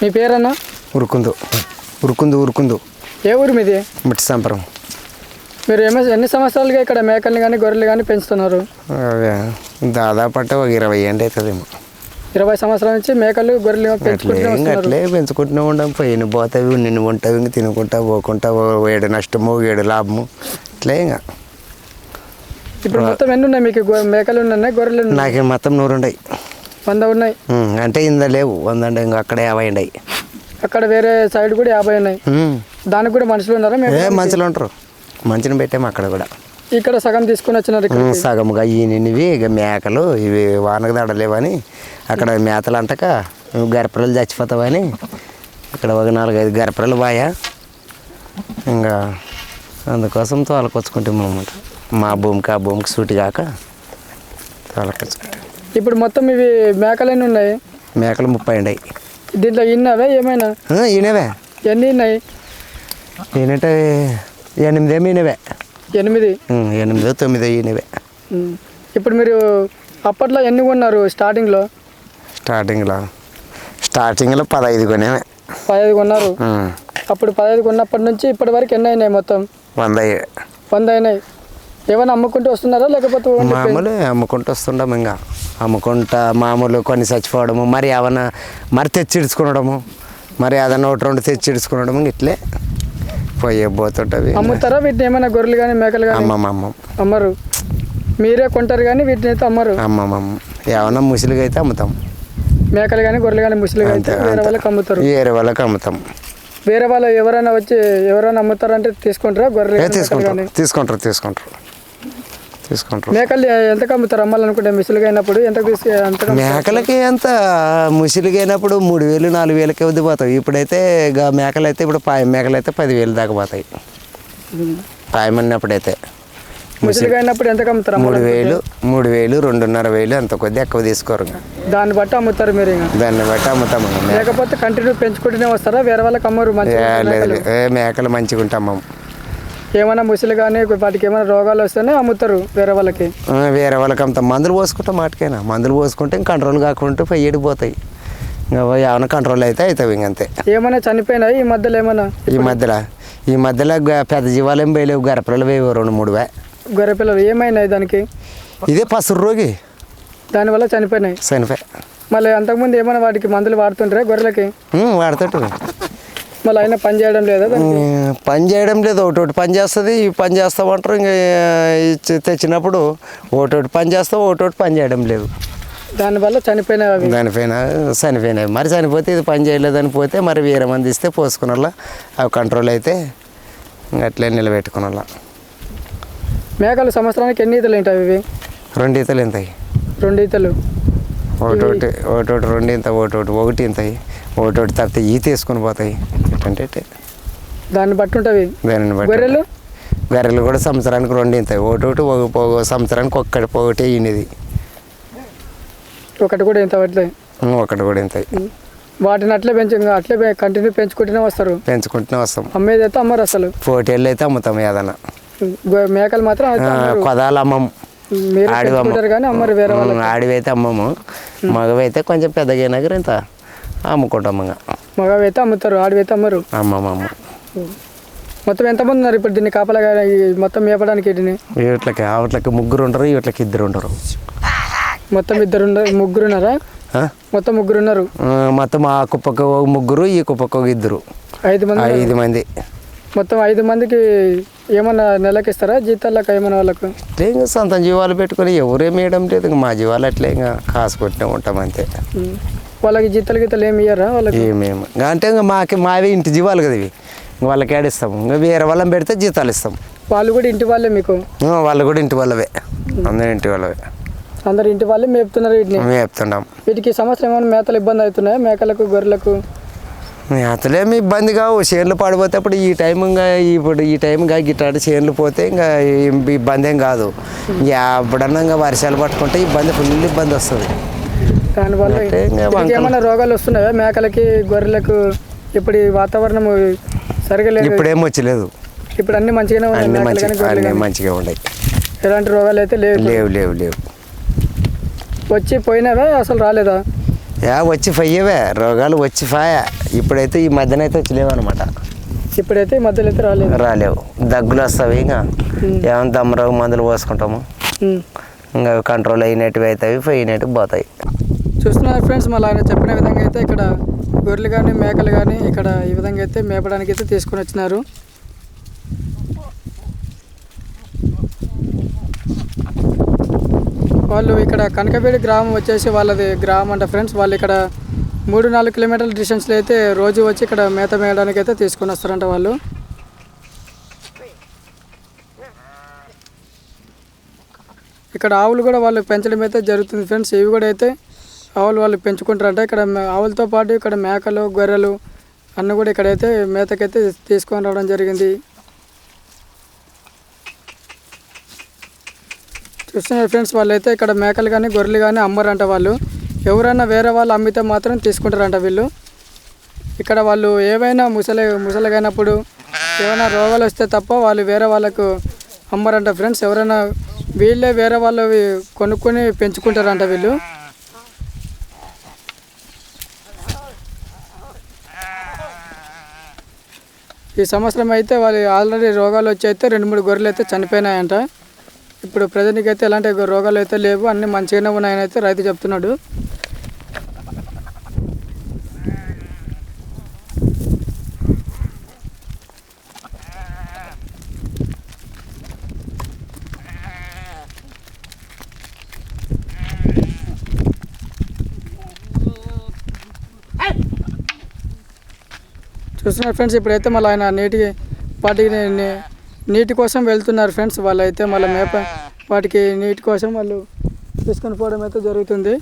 మీ పేరన్నా? ఉరుకుందు. ఉరుకుందు ఉరుకుందు. ఏ ఊరు మీది? మట్టి సంపరం మీరు ఏమో ఎన్ని సంవత్సరాలుగా ఇక్కడ మేకల్ని కానీ గొర్రెలు కానీ పెంచుతున్నారు? దాదాపు అంటే ఒక ఇరవై ఏంటి అవుతుందేమో ఇరవై సంవత్సరాల నుంచి మేకలు గొర్రెలు అట్లే పెంచుకుంటూనే ఉండం. పోయిన పోతావి నిన్ను ఉంటావి ఇంక తినుకుంటా పోకుంటా ఏడు నష్టము ఏడు లాభము ఇట్లే ఇంకా. ఇప్పుడు మొత్తం ఎన్ని ఉన్నాయి మీకు? మేకలు ఉన్నాయి గొర్రెలు ఉన్నాయి. నాకు మొత్తం నూరు ఉండయి వంద ఉన్నాయి. అంటే ఇంద లేవు. వందండి ఇంకా అక్కడ యాభై ఉండయి. అక్కడ వేరే సైడ్ కూడా యాభై ఉన్నాయి. దానికి కూడా మనుషులు ఉన్నారా? మేము మంచిలో ఉంటారు. మంచిని పెట్టాము అక్కడ కూడా. ఇక్కడ సగం తీసుకుని వచ్చినారు సగముగా ఈయనవి ఇక మేకలు ఇవి వానకు దడలేవని అక్కడ మేతలు అంటక గరపరలు చచ్చిపోతావని ఇక్కడ ఒక నాలుగైదు గరపరలు బాయా ఇంకా అందుకోసం తోలకొచ్చుకుంటాం అనమాట మా భూమికి ఆ భూమికి సూటి కాక తోలకొచ్చుకుంటాం. ఇప్పుడు మొత్తం ఇవి మేకలు ఎన్ని ఉన్నాయి. మేకలు ముప్పై ఉండయి దీంట్లో ఇన్నవే ఏమైనా? ఈయనవే ఎన్ని ఉన్నాయి? ఈయనంటే ఎనిమిదేమో ఈయనవే ఎనిమిది? ఉమ్, ఎనిమిదో తొమ్మిదో ఈయనవే. ఇప్పుడు మీరు అప్పట్లో ఎన్ని కొన్నారు స్టార్టింగ్లో? స్టార్టింగ్లో? స్టార్టింగ్లో పదహైదు కొనేవే పదహైదు కొన్నారు. అప్పుడు పదహైదు కొన్నప్పటి నుంచి ఇప్పటి వరకు ఎన్ని అయినాయి మొత్తం? వంద వంద అయినాయి. ఏమైనా అమ్ముకుంటూ వస్తున్నారా? లేకపోతే మామూలు అమ్ముకుంటూ వస్తుండము ఇంకా. అమ్ముకుంటా మామూలు కొన్ని చచ్చిపోవడము మరి ఏమన్నా మరి తెచ్చిడుచుకునడము మరి ఏదన్నా ఒకటి రెండు తెచ్చిడుచుకునడము ఇట్లే పోయే పోతుంటవి అమ్ముతారా? వీటిని ఏమైనా గొర్రెలు కానీ మేకలు కానీ అమ్మమ్మ అమ్మరు. మీరే కొంటారు కానీ వీటిని అయితే అమ్మరు. అమ్మమ్మ ఏమన్నా ముసిలిగా అయితే అమ్ముతాం. మేకలు కానీ గొర్రెలు కానీ ముసలిగా అయితే వేరే. వాళ్ళకి అమ్ముతారు. వేరే వాళ్ళకి అమ్ముతాం. వేరే వాళ్ళు ఎవరైనా వచ్చి ఎవరైనా అమ్ముతారంటే తీసుకుంటారా? గొర్రెలు తీసుకుంటారు తీసుకుంటారు తీసుకుంటారు. తీసుకుంటారు. మేకలు ఎంతకు అమ్ముతారు అమ్మాలనుకుంటే మిసులుగా అయినప్పుడు ఎంతకు తీసుకు? మేకలకి ఎంత? ముసిలిగా అయినప్పుడు మూడు వేలు నాలుగు వేలకి వద్దు పోతాయి ఇప్పుడైతే ఇక మేకలు అయితే ఇప్పుడు పాయ మేకలు అయితే పదివేలు దాకా పోతాయి. పాయమన్నప్పుడైతే. ముసలిగా అయినప్పుడు ఎంతకు అమ్ముతారు మూడు? వేలు మూడు వేలు రెండున్నర వేలు అంత కొద్ది ఎక్కువ తీసుకోరు. దాన్ని బట్టి అమ్ముతారు మీరు దాన్ని బట్టి అమ్ముతాము లేకపోతే కంటిన్యూ పెంచుకుంటూనే వస్తారా? వేరే వాళ్ళకి అమ్మరు మేకలు? మంచిగా ఉంటాము ఏమైనా ముసలి కానీ వాటికి ఏమైనా రోగాలు వస్తేనే అమ్ముతారు వేరే వాళ్ళకి. వేరే వాళ్ళకి అంత మందులు పోసుకుంటాం మాటకైనా? మందులు పోసుకుంటే ఇంక కంట్రోల్ కాకుండా పోయేటి పోతాయి ఇంకా ఏమైనా కంట్రోల్ అయితే అవుతాయి ఇంకంతే ఏమైనా చనిపోయినాయి ఈ మధ్యలో ఏమైనా? ఈ మధ్యలో? ఈ మధ్యలో పెద్ద జీవాలు ఏం వేయలేవు గరపలు వేయవు రెండు మూడు వే. గొర్రె పిల్లలు ఏమైనాయి దానికి? ఇదే పసురు రోగి. దానివల్ల చనిపోయినాయి. చనిపోయి. మళ్ళీ అంతకుముందు ఏమైనా వాటికి మందులు వాడుతుంటారే గొర్రెలకి? వాడతాడు మళ్ళీ అయినా పని చేయడం లేదా పని చేయడం లేదు. ఒకటి ఒకటి పని చేస్తుంది. ఈ పని చేస్తామంటారు. ఇంకా ఇచ్చి- తెచ్చినప్పుడు ఒకటి పని చేస్తాం. ఒకటి ఒకటి పని చేయడం లేదు. దానివల్ల చనిపోయినాయి అవి? దానిపైన చనిపోయినాయి మరి చనిపోతే ఇది పని చేయలేదని పోతే మరి వేరే మంది ఇస్తే పోసుకున్న అవి కంట్రోల్ అయితే ఇంక అట్లే నిలబెట్టుకున్న మేకలు సంవత్సరానికి ఎన్ని ఈతలు ఏంటి ఇవి రెండు ఈతలు ఇంతాయి రెండు ఈతలు. ఒకటి ఒకటి ఒకటి ఒకటి రెండు ఇంత ఒకటి ఒకటి ఒకటి ఇంతాయి ఒకటి ఒకటి తప్పితే ఈ తీసుకొని పోతాయి. ఎట్టే. దాన్ని బట్టి ఉంటుంది. దానిని బట్టి గొర్రెలు? గర్రెలు కూడా సంవత్సరానికి రెండు ఇంతాయి ఒకటి ఒకటి ఒక ఒక సంవత్సరానికి ఒక్కటి ఒకటి ఈనిది ఒకటి కూడా ఇంత పట్లే ఒకటి కూడా ఇంతాయి వాటిని అట్లే పెంచు అట్లే కంటిన్యూ పెంచుకుంటూనే వస్తారు. పెంచుకుంటూనే వస్తాం. అమ్మేది అయితే అమ్మరు అసలు. పోటీళ్ళు అయితే అమ్ముతాం ఏదన్నా మేకలు మాత్రం. కొదాలు అమ్మము మీరు ఆడివి పెంచుకుంటారు కానీ అమ్మరు వేరే వాళ్ళు అమ్మము ఆడివి అయితే అమ్మము. మగవి అయితే కొంచెం పెద్దగా అయినాక ఇంత అమ్ముకుంటాం ఇంకా మగవి అయితే అమ్ముతారు ఆడివి అయితే అమ్మరు. అమ్మమ్మ అమ్మ మొత్తం ఎంతమంది ఉన్నారు ఇప్పుడు దీన్ని కాపలాగా మొత్తం మేపడానికి వీటిని? వీటికి ఆవిట్లకి ముగ్గురు ఉంటారు వీటికి ఇద్దరు ఉంటారు మొత్తం ఇద్దరు ముగ్గురు ఉన్నారా? మొత్తం ముగ్గురు ఉన్నారు మొత్తం ఆ కుప్పకు ఒక ముగ్గురు ఈ కుప్పకు ఒక ఇద్దరు. ఐదు మంది. ఐదు మంది. మొత్తం ఐదు మందికి ఏమన్నా నెలకి ఇస్తారా? జీతాలకు ఏమన్నా వాళ్ళకు? ఇంకా సొంత జీవాలు పెట్టుకొని ఎవరేం వేయడం లేదు ఇంకా మా జీవాలు అట్లే ఇంకా కాసు కొట్టినే ఉంటాం అంతే. వాళ్ళకి జీతాలు గీతాలు ఏమి ఇయ్యరా వాళ్ళకి? ఏమేమి? ఇంకా అంటే ఇంకా మాకి మావి ఇంటి జీవాలు కదా ఇవి. ఇంక వాళ్ళకి ఏడిస్తాము ఇంకా వేరే వాళ్ళని పెడితే జీతాలు ఇస్తాం. వాళ్ళు కూడా ఇంటి వాళ్ళే మీకు? ఆ, వాళ్ళు కూడా ఇంటి వాళ్ళవే. అందరూ ఇంటి వాళ్ళవే. అందరు ఇంటి వాళ్ళే మేపుతున్నారు వీటిని? మేము చెప్తున్నాం వీటికి సంవత్సరం ఏమైనా మేతలు ఇబ్బంది అవుతున్నాయా? మేకలకు గొర్రెలకు? అతలేమి ఇబ్బంది కావు చేనులు పడిపోతే అప్పుడు ఈ టైం ఇంకా ఇప్పుడు ఈ టైం ఇంకా గిట్టాడు చేనులు పోతే ఇంకా ఇబ్బంది ఏం కాదు. ఇంకా ఎప్పుడన్నా ఇంకా వర్షాలు పట్టుకుంటే ఇబ్బంది ఫుల్ ఇబ్బంది వస్తుంది. దానివల్ల ఏమైనా రోగాలు వస్తున్నాయా? మేకలకి గొర్రెలకు ఇప్పుడు ఈ వాతావరణం సరిగా లేదు. ఇప్పుడేం వచ్చలేదు. ఇప్పుడు అన్ని మంచిగానే ఉన్నాయి మంచిగా ఉన్నాయి. ఎలాంటి రోగాలు అయితే లేవు లేవు లేవు లేవు. వచ్చి పోయినావా? అసలు రాలేదా? యా వచ్చి ఫయ్యవే రోగాలు వచ్చి ఫాయా ఇప్పుడైతే ఈ మధ్యన అయితే వచ్చలేవు అనమాట ఇప్పుడైతే ఈ మధ్యలో అయితే రాలేదు. రాలేవు. దగ్గులు వస్తాయి ఇంకా. ఏమైనా దమ్మరావు మందులు పోసుకుంటాము. ఇంకా కంట్రోల్ అయినట్టువి అవుతాయి పోయినట్టు పోతాయి. చూస్తున్నారు ఫ్రెండ్స్ మళ్ళీ ఆయన చెప్పిన విధంగా అయితే ఇక్కడ గొర్రెలు కానీ మేకలు కానీ ఇక్కడ ఈ విధంగా అయితే మేపడానికి అయితే తీసుకొని వచ్చినారు. వాళ్ళు ఇక్కడ కనకబేడి గ్రామం వచ్చేసి వాళ్ళది గ్రామం అంట ఫ్రెండ్స్. వాళ్ళు ఇక్కడ మూడు నాలుగు కిలోమీటర్ల డిస్టెన్స్లో అయితే రోజు వచ్చి ఇక్కడ మేత మేయడానికి అయితే తీసుకొని వస్తారంట వాళ్ళు. ఇక్కడ ఆవులు కూడా వాళ్ళు పెంచడం అయితే జరుగుతుంది ఫ్రెండ్స్. ఇవి కూడా అయితే ఆవులు వాళ్ళు పెంచుకుంటారంట. ఇక్కడ ఆవులతో పాటు ఇక్కడ మేకలు గొర్రెలు అన్నీ కూడా ఇక్కడైతే మేతకైతే తీసుకొని రావడం జరిగింది. చూస్తున్నారు ఫ్రెండ్స్? వాళ్ళైతే ఇక్కడ మేకలు కానీ గొర్రెలు కానీ అమ్మరంట వాళ్ళు. ఎవరైనా వేరే వాళ్ళు అమ్మితే మాత్రం తీసుకుంటారంట వీళ్ళు. ఇక్కడ వాళ్ళు ఏవైనా ముసలి ముసలిగైనప్పుడు ఏమైనా రోగాలు వస్తే తప్ప వాళ్ళు వేరే వాళ్ళకు అమ్మరంట ఫ్రెండ్స్. ఎవరైనా వీళ్ళే వేరే వాళ్ళవి కొనుక్కొని పెంచుకుంటారంట వీళ్ళు. ఈ సంవత్సరం అయితే వాళ్ళు ఆల్రెడీ రోగాలు వచ్చి అయితే రెండు మూడు గొర్రెలు అయితే చనిపోయినాయంట. ఇప్పుడు ప్రజెంట్కి అయితే ఎలాంటి రోగాలు అయితే లేవు అన్నీ మంచిగానే ఉన్నాయని అయితే రైతు చెప్తున్నాడు. చూస్తున్నారు ఫ్రెండ్స్ ఇప్పుడైతే మళ్ళీ ఆయన నీటి పాటికి నేను నీటి కోసం వెళ్తున్నారు ఫ్రెండ్స్ వాళ్ళైతే మళ్ళీ మేప వాటికి నీటి కోసం వాళ్ళు తీసుకొని పోవడం అయితే జరుగుతుంది.